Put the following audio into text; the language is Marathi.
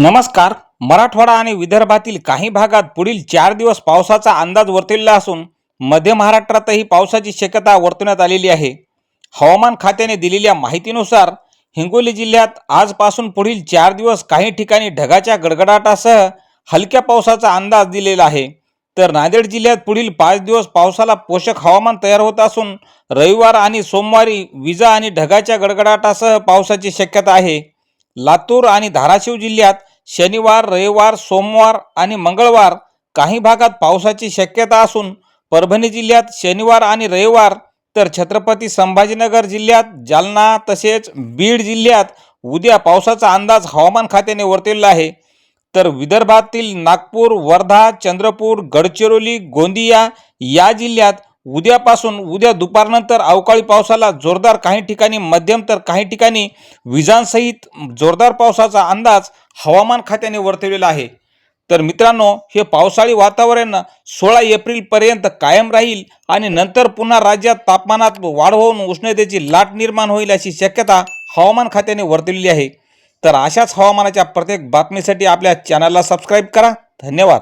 नमस्कार. मराठवाडा आणि विदर्भातील काही भागात पुढील चार दिवस पावसाचा अंदाज वर्तविला असून मध्य महाराष्ट्रातही पावसाची शक्यता वर्तवण्यात आलेली आहे. हवामान खात्याने दिलेल्या माहितीनुसार हिंगोली जिल्ह्यात आजपासून पुढील चार दिवस काही ठिकाणी ढगाच्या गडगडाटासह हलक्या पावसाचा अंदाज दिलेला आहे. तर नांदेड जिल्ह्यात पुढील पाच दिवस पावसाला पोषक हवामान तयार होत असून रविवार आणि सोमवारी विजा आणि ढगाच्या गडगडाटासह पावसाची शक्यता आहे. लातूर आणि धाराशिव जिल्ह्यात शनिवार रविवार सोमवार आणि मंगळवार काही भागात पावसाची शक्यता असून परभणी जिल्ह्यात शनिवार आणि रविवार तर छत्रपती संभाजीनगर जिल्ह्यात जालना तसेच बीड जिल्ह्यात उद्या पावसाचा अंदाज हवामान खात्याने वर्तवला आहे. तर विदर्भातील नागपूर वर्धा चंद्रपूर गडचिरोली गोंदिया या जिल्ह्यात उद्यापासून उद्या दुपारनंतर अवकाळी पावसाला जोरदार काही ठिकाणी मध्यम तर काही ठिकाणी विजांसहित जोरदार पावसाचा अंदाज हवामान खात्याने वर्तवलेला आहे. तर मित्रांनो हे पावसाळी वातावरण सोळा एप्रिलपर्यंत कायम राहील आणि नंतर पुन्हा राज्यात तापमानात वाढ होऊन उष्णतेची लाट निर्माण होईल अशी शक्यता हवामान खात्याने वर्तवलेली आहे. तर अशाच हवामानाच्या प्रत्येक बातमीसाठी आपल्या चॅनलला सबस्क्राईब करा. धन्यवाद.